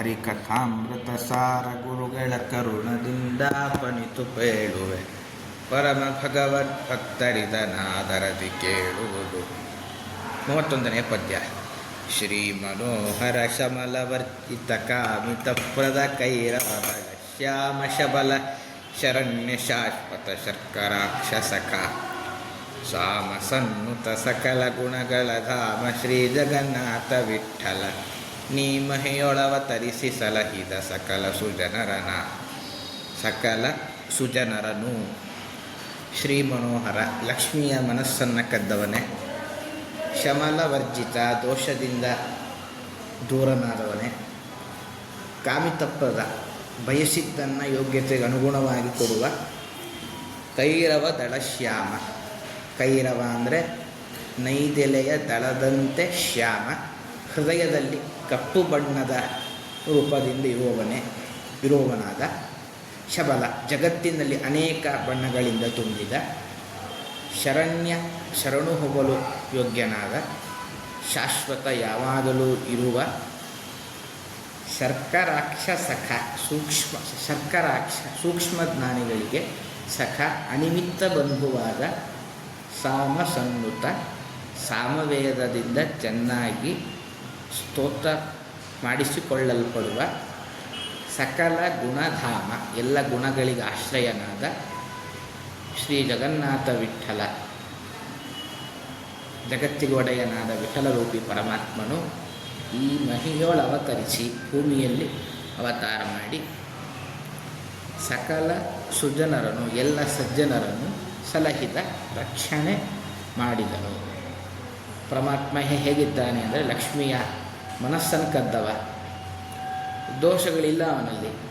ಹರಿಕಥಾಮೃತ ಸಾರ ಗುರುಗಳ ಕರುಣದಿಂದ ಪನಿತು ಪೇಳುವೆ. ಪರಮ ಭಗವದ್ ಭಕ್ತರಿದನಾದರದಿ ಕೇಳುವುದು. ಮೂವತ್ತೊಂದನೇ ಪದ್ಯ ಶ್ರೀ ಮನೋಹರ ಶಮಲವರ್ತಿತ ಕಾಮಿತಪ್ರದ ಕೈರವ ಶ್ಯಾಮ ಶಬಲ ಶರಣ್ಯ ಶಾಶ್ವತ ಶರ್ಕರಾಕ್ಷಸಕ ಸಾಮ ಸನ್ನುತ ಸಕಲ ಗುಣಗಳ ಧಾಮ ಶ್ರೀ ಜಗನ್ನಾಥ ವಿಠಲ. ನೀ ಮಹಿಯೊಳವತರಿಸಿ ಸಲಹಿದ ಸಕಲ ಸುಜನರನ, ಸಕಲ ಸುಜನರನು. ಶ್ರೀ ಮನೋಹರ ಲಕ್ಷ್ಮಿಯ ಮನಸ್ಸನ್ನು ಕದ್ದವನೇ. ಶಮಲವರ್ಜಿತ ದೋಷದಿಂದ ದೂರನಾದವನೇ. ಕಾಮಿತಪ್ಪದ ಬಯಸಿದ್ದನ್ನು ಯೋಗ್ಯತೆಗೆ ಅನುಗುಣವಾಗಿ ಕೊಡುವ. ಕೈರವ ದಳಶ್ಯಾಮ ಕೈರವ ಅಂದರೆ ನೈದೆಲೆಯ ದಳದಂತೆ ಶ್ಯಾಮ. ಹೃದಯದಲ್ಲಿ ಕಪ್ಪು ಬಣ್ಣದ ರೂಪದಿಂದ ಇರುವವನೇ, ಇರುವವನಾದ ಶಬಲ. ಜಗತ್ತಿನಲ್ಲಿ ಅನೇಕ ಬಣ್ಣಗಳಿಂದ ತುಂಬಿದ ಶರಣ್ಯ, ಶರಣು ಹೋಗಲು ಯೋಗ್ಯನಾದ, ಶಾಶ್ವತ ಯಾವಾಗಲೂ ಇರುವ ಶರ್ಕರಾಕ್ಷ ಸಖ, ಸೂಕ್ಷ್ಮ, ಶರ್ಕರಾಕ್ಷ, ಸೂಕ್ಷ್ಮ ಜ್ಞಾನಿಗಳಿಗೆ ಸಖ, ಅನಿಮಿತ್ತ ಬಂಧುವಾದ ಸಾಮ ಸನ್ನುತ ಸಾಮವೇದದಿಂದ ಚೆನ್ನಾಗಿ ಸ್ತೋತ್ರ ಮಾಡಿಸಿಕೊಳ್ಳಲ್ಪಡುವ ಸಕಲ ಗುಣಧಾಮ, ಎಲ್ಲ ಗುಣಗಳಿಗೆ ಆಶ್ರಯನಾದ ಶ್ರೀ ಜಗನ್ನಾಥ ವಿಠಲ, ಜಗತ್ತಿಗೆ ಒಡೆಯನಾದ ವಿಠಲರೂಪಿ ಪರಮಾತ್ಮನು ಈ ಮಹಿಯೋಳು ಅವತರಿಸಿ ಭೂಮಿಯಲ್ಲಿ ಅವತಾರ ಮಾಡಿ ಸಕಲ ಸುಜನರನ್ನು, ಎಲ್ಲ ಸಜ್ಜನರನ್ನು ಸಲಹಿತ ರಕ್ಷಣೆ ಮಾಡಿದನು. ಪರಮಾತ್ಮ ಹೇಗಿದ್ದಾನೆ ಅಂದರೆ ಲಕ್ಷ್ಮಿಯ ಮನಸ್ಸನ್ನು ಕದ್ದವ. ದೋಷಗಳಿಲ್ಲ ಅವನಲ್ಲಿ.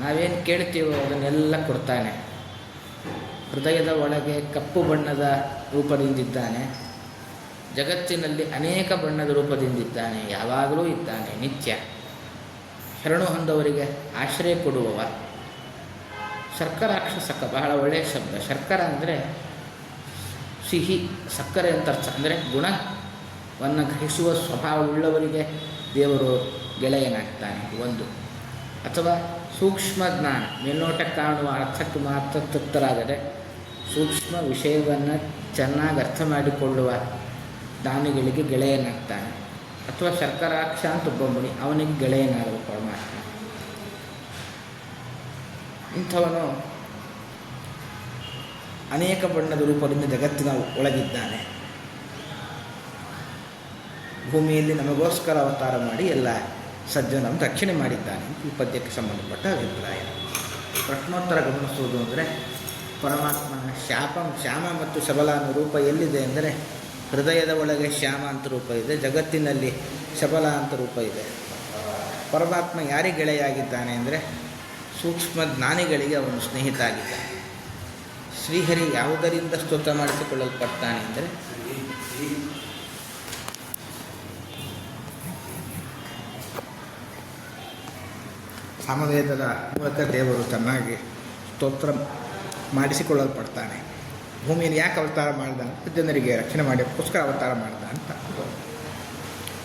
ನಾವೇನು ಕೇಳ್ತೀವೋ ಅದನ್ನೆಲ್ಲ ಕೊಡ್ತಾನೆ. ಹೃದಯದ ಒಳಗೆ ಕಪ್ಪು ಬಣ್ಣದ ರೂಪದಿಂದಿದ್ದಾನೆ. ಜಗತ್ತಿನಲ್ಲಿ ಅನೇಕ ಬಣ್ಣದ ರೂಪದಿಂದಿದ್ದಾನೆ. ಯಾವಾಗಲೂ ಇದ್ದಾನೆ, ನಿತ್ಯ. ಶರಣು ಹೊಂದವರಿಗೆ ಆಶ್ರಯ ಕೊಡುವವ. ಶರ್ಕರಾಕ್ಷಸಕ ಬಹಳ ಒಳ್ಳೆಯ ಶಬ್ದ. ಶರ್ಕರ ಅಂದರೆ ಸಿಹಿ, ಸಕ್ಕರೆ ಅಂತ ಅರ್ಥ ಅಂದರೆ ಗುಣವನ್ನು ಗ್ರಹಿಸುವ ಸ್ವಭಾವವುಳ್ಳವರಿಗೆ ದೇವರು ಗೆಳೆಯನಾಗ್ತಾನೆ, ಒಂದು. ಅಥವಾ ಸೂಕ್ಷ್ಮ ಜ್ಞಾನ ಮೇಲ್ನೋಟಕ್ಕೆ ಕಾಣುವ ಅರ್ಥಕ್ಕೆ ಮಾತ್ರ ತೃಪ್ತರಾದರೆ ಸೂಕ್ಷ್ಮ ವಿಷಯವನ್ನು ಚೆನ್ನಾಗಿ ಅರ್ಥ ಮಾಡಿಕೊಳ್ಳುವ ದಾನಿಗಳಿಗೆ ಗೆಳೆಯನಾಗ್ತಾನೆ. ಅಥವಾ ಶರ್ಕರಾಕ್ಷ ಅಂತ ಒಬ್ಬ ಮುನಿ, ಅವನಿಗೆ ಗೆಳೆಯನಾಗಲು ಪರಮಾತ್ಮ ಇಂಥವನು ಅನೇಕ ಬಣ್ಣದ ರೂಪದಿಂದ ಜಗತ್ತಿನ ಒಳಗಿದ್ದಾನೆ. ಭೂಮಿಯಲ್ಲಿ ನಮಗೋಸ್ಕರ ಅವತಾರ ಮಾಡಿ ಎಲ್ಲ ಸಜ್ಜನನ್ನು ರಕ್ಷಣೆ ಮಾಡಿದ್ದಾನೆ ಈ ಪದ್ಯಕ್ಕೆ ಸಂಬಂಧಪಟ್ಟ ಅಭಿಪ್ರಾಯ. ಪ್ರಶ್ನೋತ್ತರ ಗಮನಿಸುವುದು ಅಂದರೆ, ಪರಮಾತ್ಮನ ಶಾಪ ಶ್ಯಾಮ ಮತ್ತು ಶಬಲ ಅನ್ನೋ ರೂಪ ಎಲ್ಲಿದೆ ಅಂದರೆ, ಹೃದಯದ ಒಳಗೆ ಶ್ಯಾಮ ಅಂತ ರೂಪ ಇದೆ, ಜಗತ್ತಿನಲ್ಲಿ ಶಬಲ ಅಂತ ರೂಪ ಇದೆ. ಪರಮಾತ್ಮ ಯಾರಿಗೆ ಗೆಳೆಯಾಗಿದ್ದಾನೆ ಅಂದರೆ ಸೂಕ್ಷ್ಮ ಜ್ಞಾನಿಗಳಿಗೆ ಅವನು ಸ್ನೇಹಿತ ಆಗಿದ್ದಾನೆ ಶ್ರೀಹರಿ ಯಾವುದರಿಂದ ಸ್ತೋತ್ರ ಮಾಡಿಸಿಕೊಳ್ಳಲ್ಪಡ್ತಾನೆ ಅಂದರೆ? ಸಾಮವೇದದ ಮೂಲಕ ದೇವರು ಚೆನ್ನಾಗಿ ಸ್ತೋತ್ರ ಮಾಡಿಸಿಕೊಳ್ಳಲ್ಪಡ್ತಾನೆ. ಭೂಮಿಯಲ್ಲಿ ಯಾಕೆ ಅವತಾರ ಮಾಡಿದ ಜನರಿಗೆ ರಕ್ಷಣೆ ಮಾಡೋಕ್ಕೋಸ್ಕರ ಅವತಾರ ಮಾಡಿದ ಅಂತ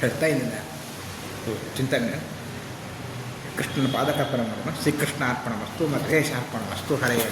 ಹೇಳ್ತಾ ಇದ್ದೀನಿ ಚಿಂತನೆ. ಕೃಷ್ಣನ ಪಾದಕರ್ಪಣ ಮಾಡೋಣ ಶ್ರೀಕೃಷ್ಣ ಅರ್ಪಣ ವಸ್ತು ಮಧೇಶ ಅರ್ಪಣ ವಸ್ತು ಹರೆಯ